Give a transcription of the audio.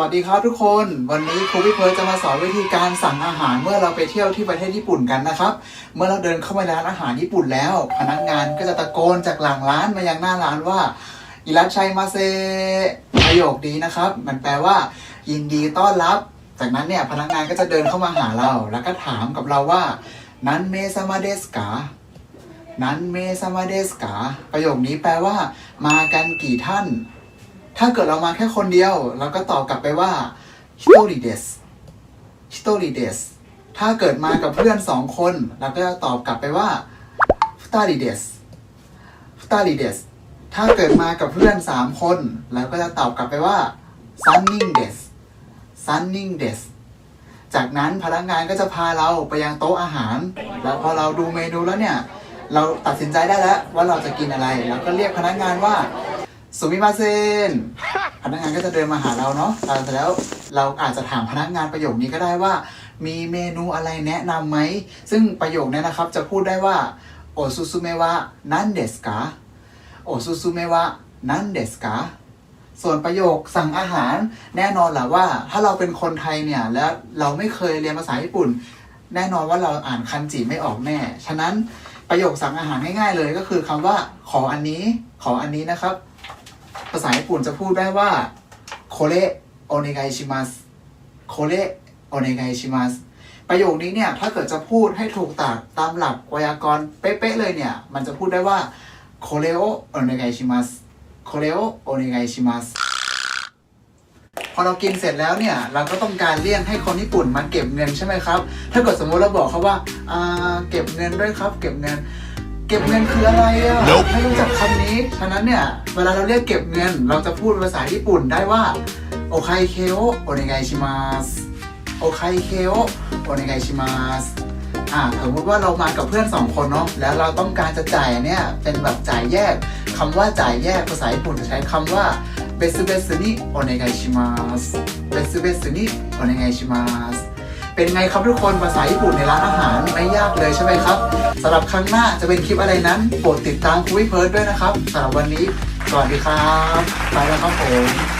สวัสดีครับทุกคน วันนี้ครูพี่เพิร์จะมาสอนวิธีการสั่งอาหารเมื่อเราไปเที่ยวที่ประเทศญี่ปุ่นกันนะครับ เมื่อเราเดินเข้าไปร้านอาหารญี่ปุ่นแล้ว พนักงานก็จะตะโกนจากหลังร้านมายังหน้าร้านว่าอิรัชชัยมาเซประโยคนี้นะครับ มันแปลว่า ยินดีต้อนรับ จากนั้นเนี่ยพนักงานก็จะเดินเข้ามาหาเรา แล้วก็ถามกับเราว่า นั้นเมซามาเดสกานั้นเมซามาเดสกาประโยคนี้แปลว่า มากันกี่ท่าน ถ้าเกิดเรามาแค่คนเดียว เราก็ตอบกลับไปว่าฮิโตริเดสฮิโตริเดสถ้าเกิดมากับเพื่อนสองคน เราก็จะตอบกลับไปว่าฟุตาริเดสฟุตาริเดสถ้าเกิดมากับเพื่อนสามคนเราก็จะตอบกลับไปว่าซันนิงเดสซันนิงเดสจากนั้นพนักงานก็จะพาเราไปยังโต๊ะอาหาร แล้วพอเราดูเมนูแล้วเนี่ย เราตัดสินใจได้แล้วว่าเราจะกินอะไร แล้วก็เรียกพนักงานว่า สุมิมาเซน พนักงานก็จะเดินมาหาเราเนาะตามเสร็จแล้วเราอาจจะถามพนักงานประโยคนี้ก็ได้ว่า มีเมนูอะไรแนะนำไหม ซึ่งประโยคนี้นะครับจะพูดได้ว่า โอซูซูเมวะนันเดสกาโอซูซูเมวะนันเดสกาส่วนประโยคสั่งอาหารแน่นอนแหละว่า ถ้าเราเป็นคนไทยเนี่ย แล้วเราไม่เคยเรียนภาษาญี่ปุ่น แน่นอนว่าเราอ่านคันจิไม่ออกแน่ ฉะนั้นประโยคสั่งอาหารง่ายๆเลยก็คือคำว่า ขออันนี้ ขออันนี้นะครับ ภาษาญี่ปุ่นจะพูดได้ว่าโคเรโอเนไกชิมัสโคเรโอเนไกชิมัสประโยคนี้เนี่ยถ้าเกิดจะพูดให้ถูกตามตามหลักไวยากรณ์เป๊ะๆเลยเนี่ย มันจะพูดได้ว่าโคเรโอโอเนไกชิมัสโคเรโอโอเนไกชิมัสพอเรากินเสร็จแล้วเนี่ย เราก็ต้องการเลี่ยงให้คนญี่ปุ่นมาเก็บเงินใช่ไหมครับ ถ้าเกิดสมมติเราบอกเขาว่าเก็บเงินด้วยครับ เก็บเงิน เก็บเงินคืออะไรอะ Nope ไม่รู้จักคำนี้ฉะนั้นเนี่ย เวลาเราเรียกเก็บเงิน เราจะพูดภาษาญี่ปุ่นได้ว่า โอไคเคโอโอเนไกชิมัสโอไคเคโอโอเนไกชิมัสอ่าสมมติว่าเรามากับเพื่อนสองคนเนาะ แล้วเราต้องการจะจ่ายเนี่ย เป็นแบบจ่ายแยกคำว่าจ่ายแยกภาษาญี่ปุ่นจะใช้คำว่าเบสเบสนิโอเนไกชิมัสเบสเบสนิโอเนไกชิมัส เป็นไงครับทุกคนภาษาญี่ปุ่นในร้านอาหารไม่ยากเลยใช่ไหมครับสำหรับครั้งหน้าจะเป็นคลิปอะไรนั้นโปรดติดตามคุยเพิร์ดด้วยนะครับสำหรับวันนี้สวัสดีครับ ไปแล้วครับผม